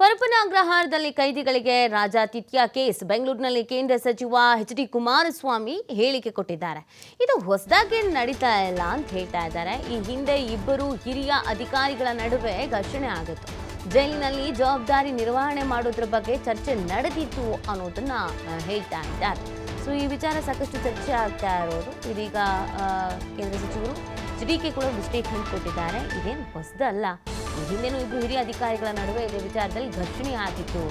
ಪರಪನಾಗ್ರಹಾರದಲ್ಲಿ ಕೈದಿಗಳಿಗೆ ರಾಜಾತಿಥ್ಯ case. ಬೆಂಗಳೂರಿನಲ್ಲಿ ಕೇಂದ್ರ ಸಚಿವ ಎಚ್ ಡಿ ಕುಮಾರಸ್ವಾಮಿ ಹೇಳಿಕೆ ಕೊಟ್ಟಿದ್ದಾರೆ. ಇದು ಹೊಸದಾಗಿ ನಡೀತಾ ಇಲ್ಲ ಅಂತ ಹೇಳ್ತಾ ಇದ್ದಾರೆ. ಈ ಹಿಂದೆ ಇಬ್ಬರು ಹಿರಿಯ ಅಧಿಕಾರಿಗಳ ನಡುವೆ ಘರ್ಷಣೆ ಆಗಿತ್ತು. ಜೈಲಿನಲ್ಲಿ ಜವಾಬ್ದಾರಿ ನಿರ್ವಹಣೆ ಮಾಡೋದ್ರ ಬಗ್ಗೆ ಚರ್ಚೆ ನಡೆದಿತ್ತು ಅನ್ನೋದನ್ನ ಹೇಳ್ತಾ ಇದ್ದಾರೆ. ಸೊ ಈ ವಿಚಾರ ಸಾಕಷ್ಟು ಚರ್ಚೆ ಆಗ್ತಾ ಇರೋದು. ಇದೀಗ ಕೇಂದ್ರ ಸಚಿವರು ಡಿ ಕೆ ಕೂಡ ಸ್ಟೇಟ್ಮೆಂಟ್ ಕೊಟ್ಟಿದ್ದಾರೆ. ಇದೇನು ಹೊಸದಲ್ಲ. ಹಿಂದೆನೂ ಇಬ್ಬರು ಹಿರಿಯ ಅಧಿಕಾರಿಗಳ ನಡುವೆ ಇದೇ ವಿಚಾರದಲ್ಲಿ ಘರ್ಷಣೆ ಆಗಿತ್ತು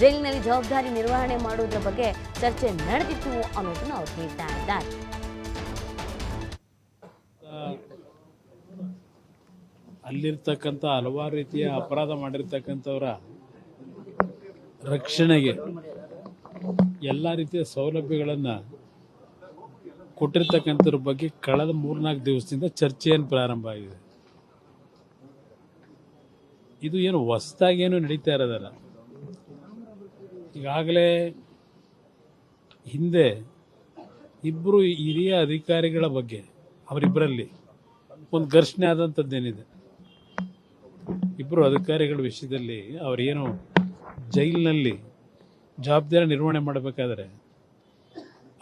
ಜೈಲಿನಲ್ಲಿ ಜವಾಬ್ದಾರಿ ನಿರ್ವಹಣೆ ಮಾಡುವುದರ ಬಗ್ಗೆ ಚರ್ಚೆ ನಡೆದಿತ್ತು ಅನ್ನೋದನ್ನು ಅವರು ಹೇಳ್ತಾ ಇದ್ದಾರೆ. ಅಲ್ಲಿರ್ತಕ್ಕಂಥ ಹಲವಾರು ರೀತಿಯ ಅಪರಾಧ ಮಾಡಿರ್ತಕ್ಕಂಥವರ ರಕ್ಷಣೆಗೆ ಎಲ್ಲ ರೀತಿಯ ಸೌಲಭ್ಯಗಳನ್ನು ಕೊಟ್ಟಿರ್ತಕ್ಕಂಥವ್ರ ಬಗ್ಗೆ ಕಳೆದ ಮೂರ್ನಾಲ್ಕು ದಿವಸದಿಂದ ಚರ್ಚೆಯನ್ನು ಪ್ರಾರಂಭ ಆಗಿದೆ. ಇದು ಏನು ಹೊಸದಾಗೇನು ನಡೀತಾ ಇರೋದಲ್ಲ. ಈಗಾಗಲೇ ಹಿಂದೆ ಇಬ್ಬರು ಹಿರಿಯ ಅಧಿಕಾರಿಗಳ ಬಗ್ಗೆ ಅವರಿಬ್ಬರಲ್ಲಿ ಒಂದು ಘರ್ಷಣೆ ಆದಂಥದ್ದೇನಿದೆ. ಇಬ್ಬರು ಅಧಿಕಾರಿಗಳ ವಿಷಯದಲ್ಲಿ ಅವರೇನು ಜೈಲಿನಲ್ಲಿ ಜವಾಬ್ದಾರಿ ನಿರ್ವಹಣೆ ಮಾಡಬೇಕಾದ್ರೆ,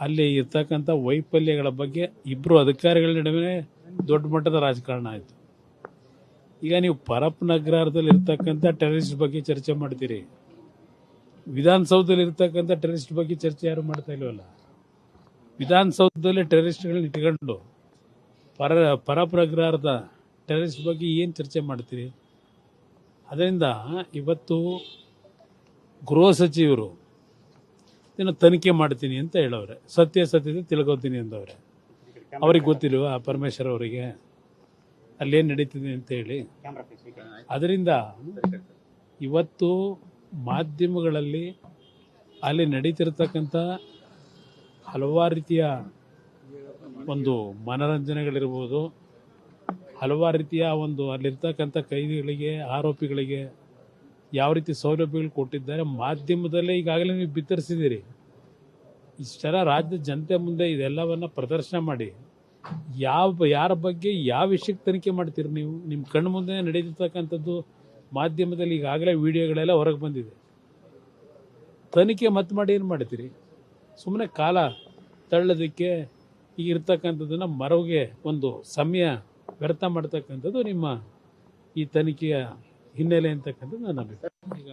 ಅಲ್ಲಿ ಇರ್ತಕ್ಕಂಥ ವೈಫಲ್ಯಗಳ ಬಗ್ಗೆ ಇಬ್ಬರು ಅಧಿಕಾರಿಗಳ ನಡುವೆ ದೊಡ್ಡ ಮಟ್ಟದ ರಾಜಕಾರಣ ಆಯಿತು. ಈಗ ನೀವು ಪರಪ್ ನಗರದಲ್ಲಿ ಇರ್ತಕ್ಕಂಥ ಟೆರರಿಸ್ಟ್ ಬಗ್ಗೆ ಚರ್ಚೆ ಮಾಡ್ತೀರಿ. ವಿಧಾನಸೌಧದಲ್ಲಿ ಇರ್ತಕ್ಕಂಥ ಟೆರರಿಸ್ಟ್ ಬಗ್ಗೆ ಚರ್ಚೆ ಯಾರು ಮಾಡ್ತಾ ಇಲ್ವಲ್ಲ? ವಿಧಾನಸೌಧದಲ್ಲಿ ಟೆರರಿಸ್ಟ್ಗಳನ್ನ ಇಟ್ಕೊಂಡು ಪರ ಪರಪ್ರಗ್ರಹಾರದ ಟೆರರಿಸ್ಟ್ ಬಗ್ಗೆ ಏನು ಚರ್ಚೆ ಮಾಡ್ತೀರಿ? ಅದರಿಂದ ಇವತ್ತು ಗೃಹ ಸಚಿವರು ಇದನ್ನು ತನಿಖೆ ಮಾಡ್ತೀನಿ ಅಂತ ಹೇಳವ್ರೆ. ಸತ್ಯದ ತಿಳ್ಕೊತೀನಿ ಅಂದವ್ರೆ. ಅವ್ರಿಗೆ ಗೊತ್ತಿಲ್ವಾ? ಪರಮೇಶ್ವರ್ ಅವರಿಗೆ? ಅಲ್ಲೇನು ನಡೀತಿದೆ ಅಂತ ಹೇಳಿ. ಅದರಿಂದ ಇವತ್ತು ಮಾಧ್ಯಮಗಳಲ್ಲಿ ಅಲ್ಲಿ ನಡೀತಿರ್ತಕ್ಕಂಥ ಹಲವಾರು ರೀತಿಯ ಒಂದು ಮನೋರಂಜನೆಗಳಿರ್ಬೋದು. ಹಲವಾರು ರೀತಿಯ ಒಂದು ಅಲ್ಲಿರ್ತಕ್ಕಂಥ ಕೈದಿಗಳಿಗೆ, ಆರೋಪಿಗಳಿಗೆ ಯಾವ ರೀತಿ ಸೌಲಭ್ಯಗಳು ಕೊಟ್ಟಿದ್ದಾರೆ ಮಾಧ್ಯಮದಲ್ಲೇ ಈಗಾಗಲೇ ನೀವು ಬಿತ್ತರಿಸಿದ್ದೀರಿ. ಇಷ್ಟೆಲ್ಲ ರಾಜ್ಯದ ಜನತೆ ಮುಂದೆ ಇದೆಲ್ಲವನ್ನು ಪ್ರದರ್ಶನ ಮಾಡಿ. ಯಾವ, ಯಾರ ಬಗ್ಗೆ ಯಾವ ವಿಷಯಕ್ಕೆ ತನಿಖೆ ಮಾಡ್ತೀರಿ ನೀವು? ನಿಮ್ಮ ಕಣ್ಣು ಮುಂದೆ ನಡೀತಿರ್ತಕ್ಕಂಥದ್ದು ಮಾಧ್ಯಮದಲ್ಲಿ ಈಗಾಗಲೇ ವಿಡಿಯೋಗಳೆಲ್ಲ ಹೊರಗೆ ಬಂದಿದೆ. ತನಿಖೆ ಮತ್ತೆ ಮಾಡಿ ಏನು ಮಾಡ್ತೀರಿ? ಸುಮ್ಮನೆ ಕಾಲ ತಳ್ಳೋದಕ್ಕೆ ಈಗ ಇರ್ತಕ್ಕಂಥದ್ದನ್ನು ಮರವಿಗೆ ಒಂದು ಸಮಯ ವ್ಯರ್ಥ ಮಾಡ್ತಕ್ಕಂಥದ್ದು ನಿಮ್ಮ ಈ ತನಿಖೆಯ ಹಿನ್ನೆಲೆ ಅಂತಕ್ಕಂಥದ್ದು ನನ್ನ ಅಭಿಪ್ರಾಯ. ಈಗ